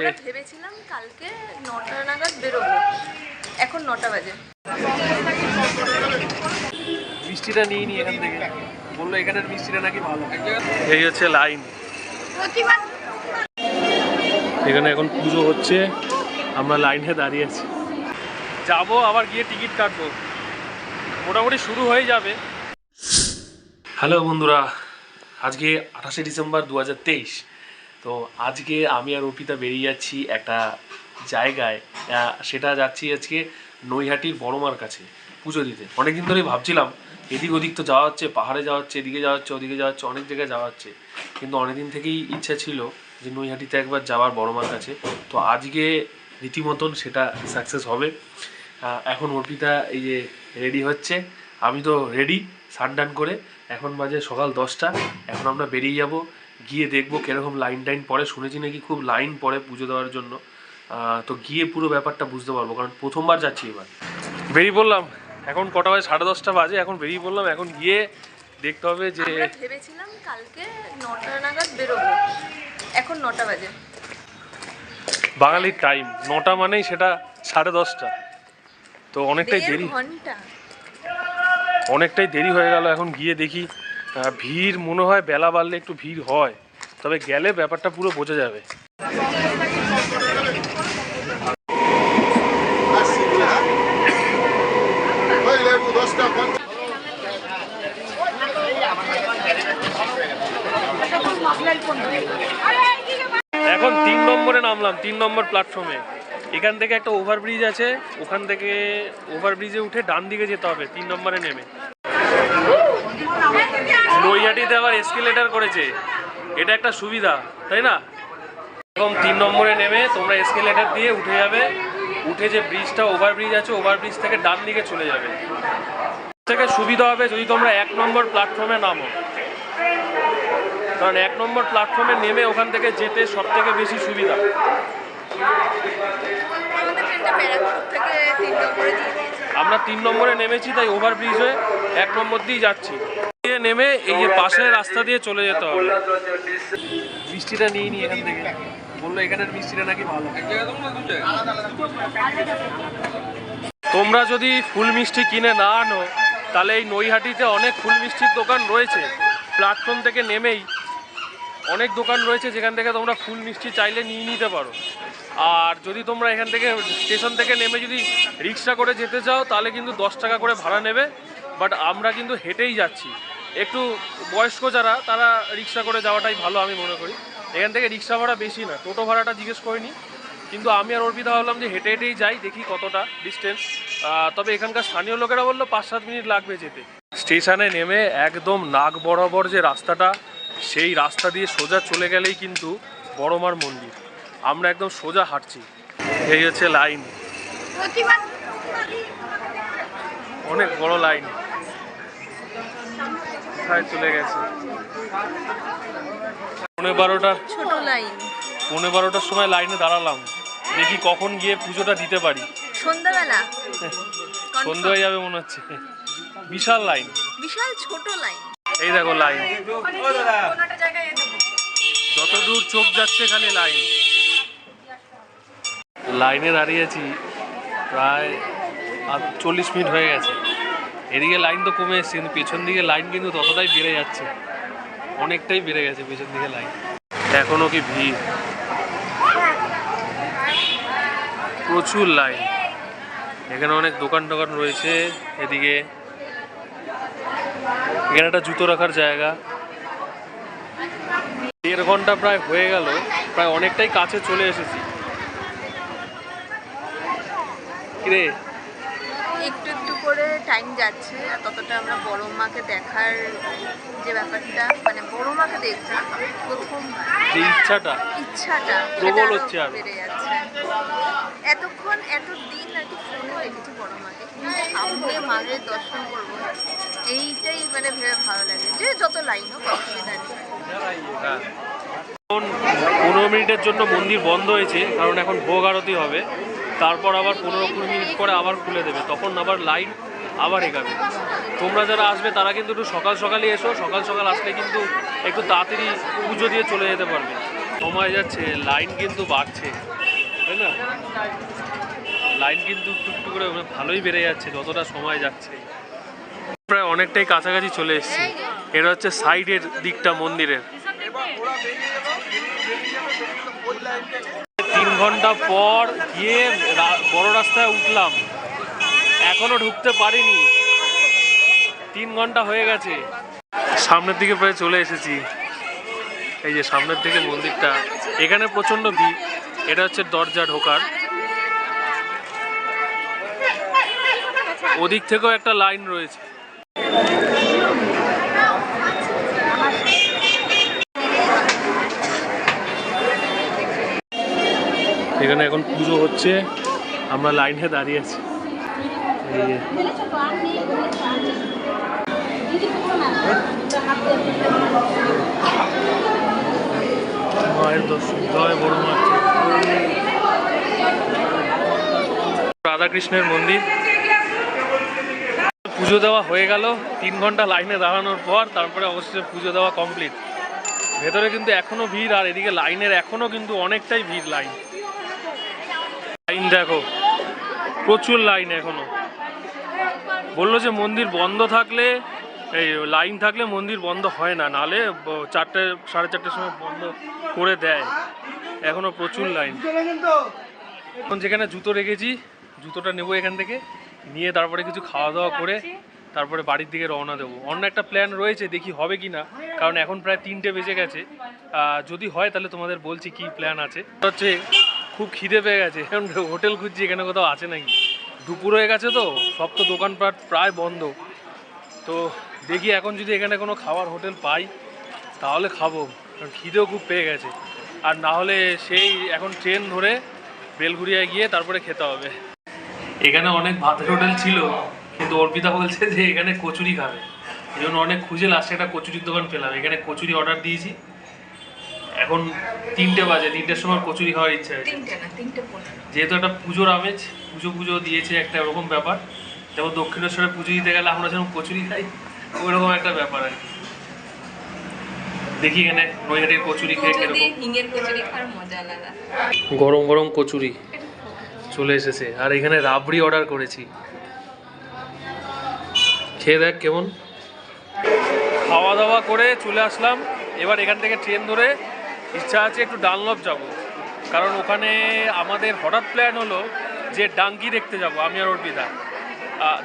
আমরা ভেবেছিলাম কালকে নটা নাগাদ বেরোবো। এখন নটা বাজে। মিষ্টিটা নিয়ে নি এখান থেকে। বলল এখানের মিষ্টিটা নাকি ভালো। এই হচ্ছে লাইন। এখানে এখন পুজো হচ্ছে। আমরা লাইনে দাঁড়িয়ে আছি। যাব আবার গিয়ে টিকিট কাটবো। মোটামুটি শুরু হয়ে যাবে। হ্যালো বন্ধুরা আজকে আঠাশে ডিসেম্বর দু হাজার তেইশ। তো আজকে আমি আর অর্পিতা বেরিয়ে যাচ্ছি একটা জায়গায় সেটা যাচ্ছি আজকে নৈহাটির বড়মার কাছে পুজো দিতে। অনেকদিন ধরেই ভাবছিলাম, এদিক ওদিক তো যাওয়া হচ্ছে, পাহাড়ে যাওয়া হচ্ছে, এদিকে যাওয়া হচ্ছে, ওদিকে যাওয়া হচ্ছে, অনেক জায়গায় যাওয়া হচ্ছে। কিন্তু অনেকদিন থেকেই ইচ্ছা ছিল যে নৈহাটিতে একবার যাওয়ার বড়মার কাছে। তো আজকে রীতিমতন সেটা সাকসেস হবে। এখন অর্পিতা এই যে রেডি হচ্ছে। আমি তো রেডি সানডান করে এখন বাজে সকাল দশটা। এখন আমরা বেরিয়ে যাব গিয়ে দেখব কীরকম লাইন টাইন পড়ে। শুনেছি নাকি খুব লাইন পড়ে পুজো দেওয়ার জন্য। তো গিয়ে পুরো ব্যাপারটা বুঝতে পারব কারণ প্রথমবার যাচ্ছি এবার। বেরিয়ে পড়লাম। এখন কটা বাজে? সাড়ে দশটা বাজে। এখন বেরিয়ে পড়লাম। এখন গিয়ে দেখতে হবে যে ভেবেছিলাম কালকে নটা নাগাদ বেরোবো। এখন নটা বাজে। বাঙালির টাইম নটা মানেই সেটা সাড়ে দশটা। তো অনেকটাই দেরি। অনেকটাই দেরি হয়ে গেল। এখন গিয়ে দেখি ভিড় মনে হয় বেলা বাড়লে একটু ভিড় হয়, তবে গেলে ব্যাপারটা পুরো বোঝা যাবে। এখন তিন নম্বরে নামলাম, তিন নম্বর প্ল্যাটফর্মে এখান থেকে একটা ওভারব্রিজ আছে, ওখান থেকে ওভারব্রিজে উঠে ডান দিকে যেতে হবে, তিন নম্বরে নেমে। নৈহাটিতে আবার এসকেলেটার করেছে। এটা একটা সুবিধা, তাই না? এখন তিন নম্বরে নেমে তোমরা এসকেলেটার দিয়ে উঠে যাবে। উঠে যে ব্রিজটা ওভারব্রিজ আছে ওভারব্রিজ থেকে ডান দিকে চলে যাবে। থেকে সুবিধা হবে যদি তোমরা এক নম্বর প্ল্যাটফর্মে নামো। কারণ এক নম্বর প্ল্যাটফর্মে নেমে ওখান থেকে যেতে সব থেকে বেশি সুবিধা। আমাদের ট্রেনটা ব্যারাকপুর থেকে তিন নম্বরে আমরা তিন নম্বরে নেমেছি, তাই ওভারব্রিজ হয়ে এক নম্বর দিয়ে যাচ্ছি। দিয়ে নেমে এই যে পাশের রাস্তা দিয়ে চলে যেতে হবে। মিষ্টিটা নিয়ে নিয়ে এখান থেকে। বলল, এখানের মিষ্টিটা নাকি ভালো? তোমরা যদি ফুল মিষ্টি কিনে না আনো, তাহলে এই নৈহাটিতে অনেক ফুল মিষ্টির দোকান রয়েছে। প্ল্যাটফর্ম থেকে নেমেই অনেক দোকান রয়েছে যেখান থেকে তোমরা ফুল মিষ্টি চাইলে নিয়ে নিতে পারো। আর যদি তোমরা এখান থেকে স্টেশন থেকে নেমে যদি রিক্সা করে যেতে চাও, তাহলে কিন্তু দশ টাকা করে ভাড়া নেবে। বাট আমরা কিন্তু হেঁটেই যাচ্ছি। একটু বয়স্ক যারা, তারা রিক্সা করে যাওয়াটাই ভালো আমি মনে করি। এখান থেকে রিক্সা ভাড়া বেশি না, টোটো ভাড়াটা জিজ্ঞেস করিনি। কিন্তু আমি আর অর্পিতা ভাবলাম যে হেঁটে হেঁটেই যাই, দেখি কতটা ডিস্টেন্স তবে এখানকার স্থানীয় লোকেরা বলল, পাঁচ সাত মিনিট লাগবে যেতে। স্টেশনে নেমে একদম নাক বরাবর যে রাস্তাটা সেই রাস্তা দিয়ে সোজা চলে গেলেই কিন্তু বড়মার মন্দির। আমরা একদম সোজা হাঁটছি। এই হচ্ছে লাইন। অনেক বড় লাইন। কোথায় চলে গেছে? পনেরো বারোটা পনেরো বারোটার সময় লাইনে দাঁড়ালাম। দেখি কখন গিয়ে পুজোটা দিতে পারি। সন্ধ্যাবেলা। সন্ধে হয়ে যাবে মনে হচ্ছে। বিশাল লাইন। বিশাল ছোট লাইন। এই দেখো লাইন। যত দূর চোখ যাচ্ছে খালি লাইন লাইনে দাঁড়িয়েছি প্রায় আর চল্লিশ মিনিট হয়ে গেছে। এদিকে লাইন তো কমে এসছে কিন্তু পেছন দিকে লাইন কিন্তু ততটাই বেড়ে যাচ্ছে। অনেকটাই বেড়ে গেছে পেছন দিকে লাইন এখনও কি ভিড়? প্রচুর লাইন এখানে অনেক দোকান টোকান রয়েছে এদিকে এখানে একটা জুতো রাখার জায়গা। দেড় ঘণ্টা প্রায় হয়ে গেল প্রায় অনেকটাই কাছে চলে এসেছি। কিরে? একটু একটু করে টাইম যাচ্ছে আর ততটা আমরা বড় মাকে দেখার যে ব্যাপারটা মানে বড় মাকে দেখছি যে ইচ্ছাটা। ইচ্ছাটা প্রবল হচ্ছে আরও। বেড়ে যাচ্ছে। এতক্ষণ এত দিন আর কি ফোনে দেখেছি বড় মাকে। সামনে মায়ের দর্শন করব এইটাই মানে ভেবে ভালো লাগে যে যত লাইন হোক পনেরো মিনিটের জন্য মন্দির বন্ধ হয়েছে, কারণ এখন ভোগ আরতি হবে। তারপর আবার পনেরো কুড়ি মিনিট পরে আবার খুলে দেবে, তখন আবার লাইন আবার এগাবে। তোমরা যারা আসবে, তারা কিন্তু একটু সকাল সকালই এসো, সকাল সকাল আসলে কিন্তু একটু তাড়াতাড়ি পুজো দিয়ে চলে যেতে পারবে। সময় যাচ্ছে, লাইন কিন্তু বাড়ছে, তাই না? লাইন কিন্তু একটু করে মানে ভালোই বেড়ে যাচ্ছে, যতটা সময় যাচ্ছে। প্রায় অনেকটাই কাছাকাছি চলে এসেছি। এটা হচ্ছে সাইডের দিকটা মন্দিরের। তিন ঘণ্টা পর গিয়ে বড় রাস্তায় উঠলাম। এখনও ঢুকতে পারিনি। তিন ঘণ্টা হয়ে গেছে। সামনের দিকে প্রায় চলে এসেছি। এই যে সামনের দিকে মন্দিরটা, এখানে প্রচণ্ড ভিড়। এটা হচ্ছে দরজা ঢোকার। ওদিক থেকেও একটা লাইন রয়েছে। এখানে এখন পুজো হচ্ছে। আমরা লাইনে দাঁড়িয়ে আছি। মায়ের রাধাকৃষ্ণের মন্দির। পুজো দেওয়া হয়ে গেল। তিন ঘণ্টা লাইনে দাঁড়ানোর পর তারপরে অবশ্যই পুজো দেওয়া কমপ্লিট ভেতরে কিন্তু এখনও ভিড় আর এদিকে লাইনের এখনও কিন্তু অনেকটাই ভিড় লাইন। লাইন দেখো, প্রচুর লাইন এখনও। বলল যে মন্দির বন্ধ থাকলে, এই লাইন থাকলে মন্দির বন্ধ হয় না, নালে চারটে, সাড়ে চারটের সময় বন্ধ করে দেয়। এখনও প্রচুর লাইন। এখন যেখানে জুতো রেখেছি, জুতোটা নেব এখান থেকে। নিয়ে তারপরে কিছু খাওয়া দাওয়া করে তারপরে বাড়ির দিকে রওনা দেবো। অন্য একটা প্ল্যান রয়েছে দেখি হবে কি না কারণ এখন প্রায় তিনটে বেজে গেছে। যদি হয় তাহলে তোমাদের বলছি কি প্ল্যান আছে। হচ্ছে খুব খিদে পেয়ে গেছে। এখন হোটেল খুঁজছি এখানে কোথাও আছে নাকি? দুপুর হয়ে গেছে তো সব তো দোকানপাট প্রায় বন্ধ। তো দেখি এখন যদি এখানে কোনো খাবার হোটেল পাই তাহলে খাব। কারণ খিদেও খুব পেয়ে গেছে। আর না হলে সেই এখন ট্রেন ধরে বেলঘুরিয়ায় গিয়ে তারপরে খেতে হবে। এখানে অনেক ভাতের হোটেল ছিল কিন্তু অর্পিতা বলছে যে এখানে কচুরি খাবে। এই জন্য অনেক খুঁজে লাস্টে একটা কচুরির দোকান পেলাম। এখানে কচুরি অর্ডার দিয়েছি। এখন তিনটে বাজে তিনটের সময় কচুরি খাওয়ার ইচ্ছা পনেরো। যেহেতু একটা পুজোর আমেজ পুজো পুজো দিয়েছে একটা ওরকম ব্যাপার। যেমন দক্ষিণেশ্বরে পুজো দিতে গেলে আমরা যেমন কচুরি খাই ওইরকম একটা ব্যাপার আর কি। দেখি এখানে নৈহাটির কচুরি খেয়ে গরম গরম কচুরি। চলে এসেছে। আর এখানে রাবড়ি অর্ডার করেছি। খেয়ে দেখ কেমন। খাওয়া দাওয়া করে চলে আসলাম। এবার এখান থেকে ট্রেন ধরে ইচ্ছা আছে একটু ডানলপ যাব। কারণ ওখানে আমাদের হঠাৎ প্ল্যান হলো যে ডাঙ্কি দেখতে যাব, আমি আর অর্পিতা।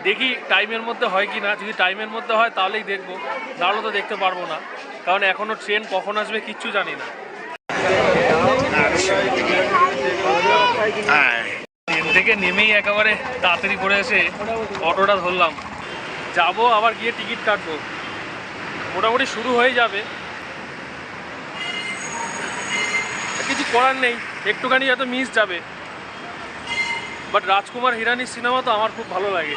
দেখি টাইমের মধ্যে হয় কি না যদি টাইমের মধ্যে হয় তাহলেই দেখব। নাহলে তো দেখতে পারব না। কারণ এখনও ট্রেন কখন আসবে কিচ্ছু জানি না। ট্রেন থেকে নেমেই একেবারে তাড়াতাড়ি করে এসে অটোটা ধরলাম। যাব আবার গিয়ে টিকিট কাটবো। মোটামুটি শুরু হয়ে যাবে। কিছু করার নেই, একটুখানি হয়তো মিস যাবে। বাট রাজকুমার হিরানির সিনেমা তো আমার খুব ভালো লাগে।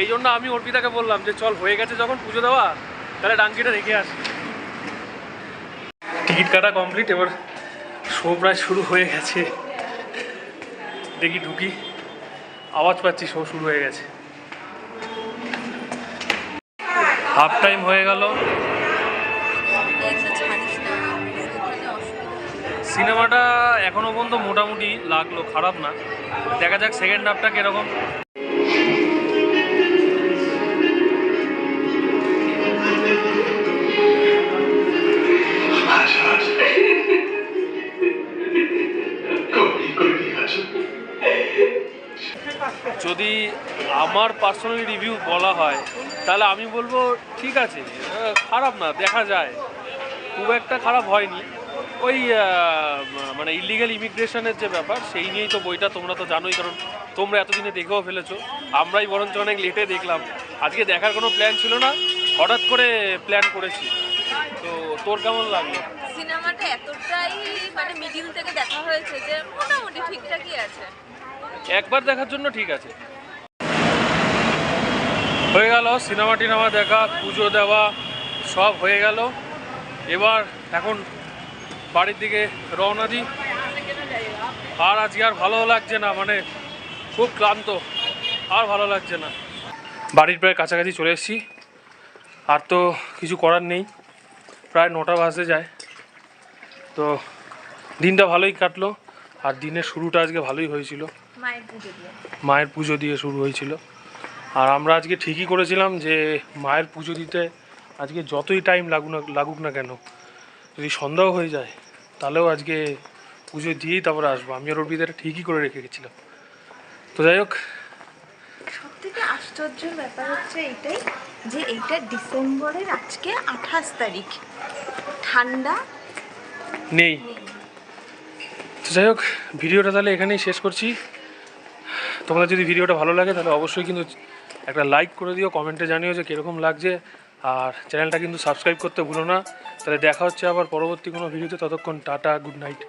এই জন্য আমি অর্পিতাকে বললাম যে, চল, হয়ে গেছে যখন পুজো দেওয়া, তাহলে ডাঙ্কিটা রেখে আসি। টিকিট কাটা কমপ্লিট এবার শো প্রায় শুরু হয়ে গেছে। দেখি ঢুকি। আওয়াজ পাচ্ছি, শো শুরু হয়ে গেছে। হাফ টাইম হয়ে গেল। সিনেমাটা এখনও পর্যন্ত মোটামুটি লাগল, খারাপ না। দেখা যাক সেকেন্ড হাফটা কীরকম। যদি আমার পার্সোনালি রিভিউ বলা হয় তাহলে আমি বলব ঠিক আছে খারাপ না দেখা যায়। খুব একটা খারাপ হয়নি। ওই মানে ইলিগাল ইমিগ্রেশনের যে ব্যাপার সেই নিয়েই তো বইটা তোমরা তো জানোই কারণ তোমরা এতদিনে দেখেও ফেলেছো। আমরাই বরঞ্চ অনেক লেটে দেখলাম। আজকে দেখার কোনো প্ল্যান ছিল না হঠাৎ করে প্ল্যান করেছি। তো তোর কেমন লাগল? সিনেমাটা এতটাই মানে মিডিল থেকে দেখা হয়েছে যে মোটামুটি ঠিকঠাকই আছে। একবার দেখার জন্য ঠিক আছে। হয়ে গেল সিনেমা টিনেমা দেখা পুজো দেওয়া সব হয়ে গেল। এবার এখন বাড়ির দিকে রওনা দিই। আর আজকে আর ভালো লাগছে না মানে খুব ক্লান্ত আর ভালো লাগছে না। বাড়ির প্রায় কাছাকাছি চলে এসেছি আর তো কিছু করার নেই প্রায় নটা বাজতে যায়। তো দিনটা ভালোই কাটলো আর দিনের শুরুটা আজকে ভালোই হয়েছিল। মায়ের পুজো দিয়ে। শুরু হয়েছিল। আর আমরা আজকে ঠিকই করেছিলাম যে মায়ের পুজো দিতে আজকে যতই টাইম লাগুক না লাগুক না কেন যদি সন্ধ্যাও হয়ে যায় তাহলেও আজকে পুজো দিয়েই তারপরে আসব। আমি আর অর্পিতা এটা ঠিকই করে রেখে গেছিলাম। তো যাই হোক। সব আশ্চর্যের ব্যাপার হচ্ছে এইটাই যে এইটা ডিসেম্বরের আজকে আঠাশ তারিখ। ঠান্ডা? নেই। তো যাই হোক ভিডিওটা তাহলে এখানেই শেষ করছি। তোমাদের যদি ভিডিওটা ভালো লাগে, তাহলে অবশ্যই কিন্তু একটা লাইক করে দিও কমেন্টে জানিও যে কীরকম লাগছে। আর চ্যানেলটা কিন্তু সাবস্ক্রাইব করতে ভুলো না। তাহলে দেখা হচ্ছে আবার পরবর্তী কোনো ভিডিওতে ততক্ষণ টাটা গুড নাইট